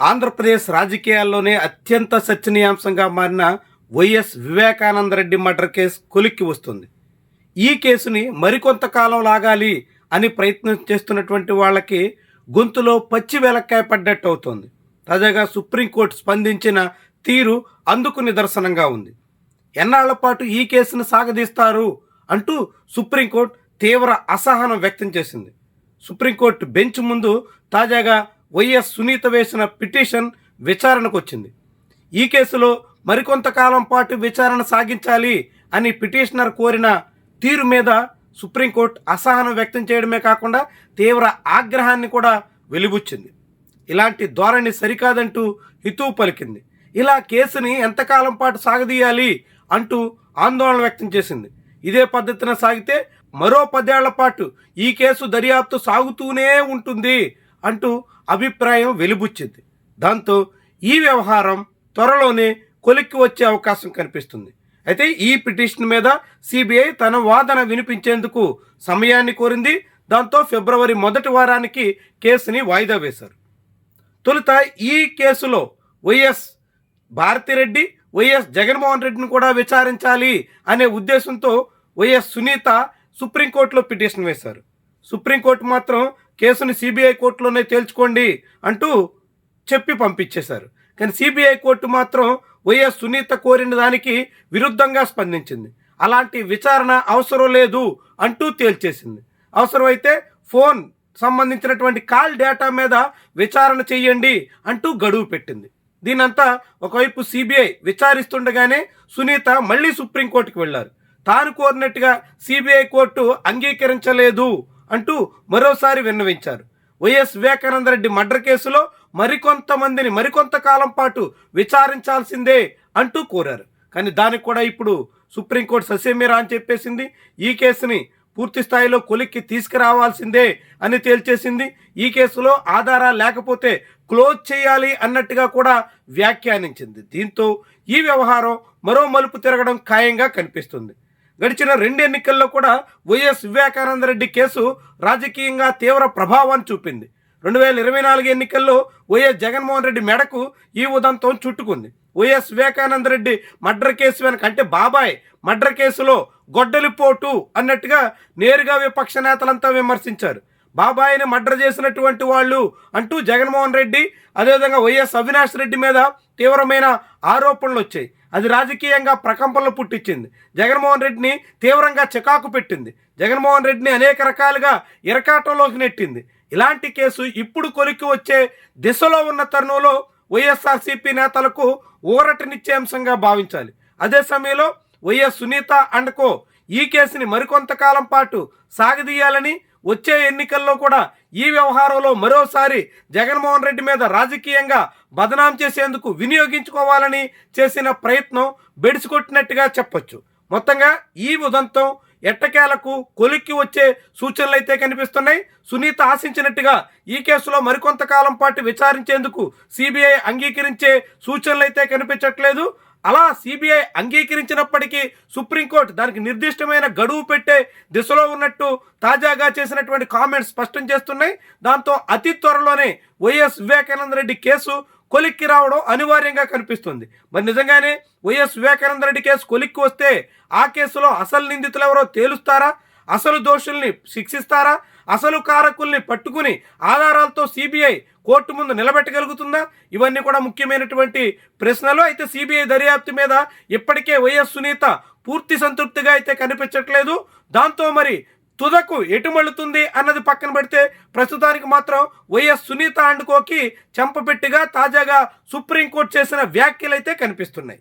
ఆంధ్రప్రదేశ్ రాజకీయాల్లోనే అత్యంత చర్చనీయాంశంగా మారిన వైఎస్ వివేకానందరెడ్డి మర్డర్ కేసు కొలిక్కి వస్తుంది. ఈ కేసుని మరికొంతకాలం లాగాలి అని ప్రయత్నం చేస్తున్నటువంటి వాళ్ళకి గొంతులో పచ్చి వెలక్కాయ పడ్డట్టు అవుతోంది. తాజాగా సుప్రీంకోర్టు స్పందించిన తీరు అందుకు నిదర్శనంగా ఉంది. ఎన్నాళ్ళ పాటు ఈ కేసును సాగదీస్తారు అంటూ సుప్రీంకోర్టు తీవ్ర అసహనం వ్యక్తం చేసింది. సుప్రీంకోర్టు బెంచ్ ముందు తాజాగా వైఎస్ సునీత వేసిన పిటిషన్ విచారణకు వచ్చింది. ఈ కేసులో మరికొంతకాలం పాటు విచారణ సాగించాలి అని పిటిషనర్ కోరిన తీరు మీద సుప్రీంకోర్టు అసహనం వ్యక్తం చేయడమే కాకుండా తీవ్ర ఆగ్రహాన్ని కూడా వెలిబుచ్చింది. ఇలాంటి ధోరణి సరికాదంటూ హితువు పలికింది. ఇలా కేసుని ఎంతకాలం పాటు సాగదీయాలి అంటూ ఆందోళన వ్యక్తం చేసింది. ఇదే పద్ధతిన సాగితే మరో పదేళ్ళ పాటు ఈ కేసు దర్యాప్తు సాగుతూనే ఉంటుంది అంటూ అభిప్రాయం వెలిబుచ్చింది. దాంతో ఈ వ్యవహారం త్వరలోనే కొలిక్కి వచ్చే అవకాశం కనిపిస్తుంది. అయితే ఈ పిటిషన్ మీద సిబిఐ తన వాదన వినిపించేందుకు సమయాన్ని కోరింది. దాంతో ఫిబ్రవరి మొదటి వారానికి కేసుని వాయిదా వేశారు. తొలుత ఈ కేసులో వైఎస్ భారతిరెడ్డి వైఎస్ జగన్మోహన్ రెడ్డిని కూడా విచారించాలి అనే ఉద్దేశంతో వైఎస్ సునీత సుప్రీంకోర్టులో పిటిషన్ వేశారు. సుప్రీంకోర్టు మాత్రం కేసుని సిబిఐ కోర్టులోనే తేల్చుకోండి అంటూ చెప్పి పంపించేశారు. కానీ సిబిఐ కోర్టు మాత్రం వైఎస్ సునీత కోరిన దానికి విరుద్ధంగా స్పందించింది. అలాంటి విచారణ అవసరం లేదు అంటూ తేల్చేసింది. అవసరమైతే ఫోన్ సంబంధించినటువంటి కాల్ డేటా మీద విచారణ చెయ్యండి అంటూ గడువు పెట్టింది. దీనంతా ఒకవైపు సిబిఐ విచారిస్తుండగానే సునీత మళ్ళీ సుప్రీంకోర్టుకు వెళ్ళారు తాను కోరినట్టుగా సిబిఐ కోర్టు అంగీకరించలేదు అంటూ మరోసారి విన్నవించారు. వైఎస్ వివేకానందరెడ్డి మర్డర్ కేసులో మరికొంతమందిని మరికొంతకాలం పాటు విచారించాల్సిందే అంటూ కోరారు. కానీ దానికి కూడా ఇప్పుడు సుప్రీంకోర్టు ససేమిరా అని చెప్పేసింది. ఈ కేసుని పూర్తి స్థాయిలో కొలిక్కి తీసుకురావాల్సిందే అని తేల్చేసింది. ఈ కేసులో ఆధారాలు లేకపోతే క్లోజ్ చేయాలి అన్నట్టుగా కూడా వ్యాఖ్యానించింది. దీంతో ఈ వ్యవహారం మరో మలుపు తిరగడం ఖాయంగా కనిపిస్తుంది. గడిచిన రెండు ఎన్నికల్లో కూడా వైఎస్ వివేకానందరెడ్డి కేసు రాజకీయంగా తీవ్ర ప్రభావాన్ని చూపింది. రెండు వేల ఇరవై నాలుగు ఎన్నికల్లో వైఎస్ జగన్మోహన్ రెడ్డి మెడకు ఈ ఉదంతం చుట్టుకుంది. YS Vivekananda Reddy murder case వెనక అంటే బాబాయ్ మర్డర్ కేసులో గొడ్డలిపోటు అన్నట్టుగా నేరుగా విపక్ష నేతలంతా విమర్శించారు. బాబాయిని మర్డర్ చేసినటువంటి వాళ్ళు అంటూ జగన్మోహన్ రెడ్డి అదేవిధంగా వైఎస్ అవినాష్ రెడ్డి మీద తీవ్రమైన ఆరోపణలు వచ్చాయి అది రాజకీయంగా ప్రకంపనలు పుట్టించింది. జగన్మోహన్ రెడ్డిని తీవ్రంగా చికాకు పెట్టింది. జగన్మోహన్ రెడ్డిని అనేక రకాలుగా ఇరకాటంలోకి నెట్టింది. ఇలాంటి కేసు ఇప్పుడు కొలిక్కి వచ్చే దిశలో ఉన్న తరుణంలో వైఎస్ఆర్సీపీ నేతలకు ఊరటనిచ్చే అంశంగా భావించాలి. అదే సమయంలో వైఎస్ సునీత అండ్కో ఈ కేసుని మరికొంతకాలం పాటు సాగదీయాలని వచ్చే ఎన్నికల్లో కూడా ఈ వ్యవహారంలో మరోసారి జగన్మోహన్ రెడ్డి మీద రాజకీయంగా బదనాం చేసేందుకు వినియోగించుకోవాలని చేసిన ప్రయత్నం బెడిసికొట్టినట్టుగా చెప్పొచ్చు. మొత్తంగా ఈ ఉదంతం ఎట్టకేలకు కొలిక్కి వచ్చే సూచనలు అయితే కనిపిస్తున్నాయి. సునీత ఆశించినట్టుగా ఈ కేసులో మరికొంతకాలం పాటు విచారించేందుకు సిబిఐ అంగీకరించే సూచనలు అయితే కనిపించట్లేదు. అలా సిబిఐ అంగీకరించినప్పటికీ సుప్రీంకోర్టు దానికి నిర్దిష్టమైన గడువు పెట్టే దిశలో ఉన్నట్టు తాజాగా చేసినటువంటి కామెంట్స్ స్పష్టం చేస్తున్నాయి. దాంతో అతి త్వరలోనే వైఎస్ వివేకానంద రెడ్డి కేసు కొలిక్కి రావడం అనివార్యంగా కనిపిస్తుంది. మరి నిజంగానే వైఎస్ వివేకానంద రెడ్డి కేసు కొలిక్కి వస్తే ఆ కేసులో అసలు నిందితులు ఎవరో తేలుస్తారా? అసలు దోషుల్ని శిక్షిస్తారా? అసలు కారకుల్ని పట్టుకుని ఆధారాలతో సిబిఐ కోర్టు ముందు నిలబెట్టగలుగుతుందా? ఇవన్నీ కూడా ముఖ్యమైనటువంటి ప్రశ్నలు. అయితే సిబిఐ దర్యాప్తు మీద ఇప్పటికే వైఎస్ సునీత పూర్తి సంతృప్తిగా అయితే కనిపించట్లేదు. దాంతో మరి తుదకు ఎటుమళ్ళుతుంది అన్నది పక్కన పెడితే ప్రస్తుతానికి మాత్రం వైఎస్ సునీత అండుకోకి చెంపపెట్టిగా తాజాగా సుప్రీంకోర్టు చేసిన వ్యాఖ్యలైతే కనిపిస్తున్నాయి.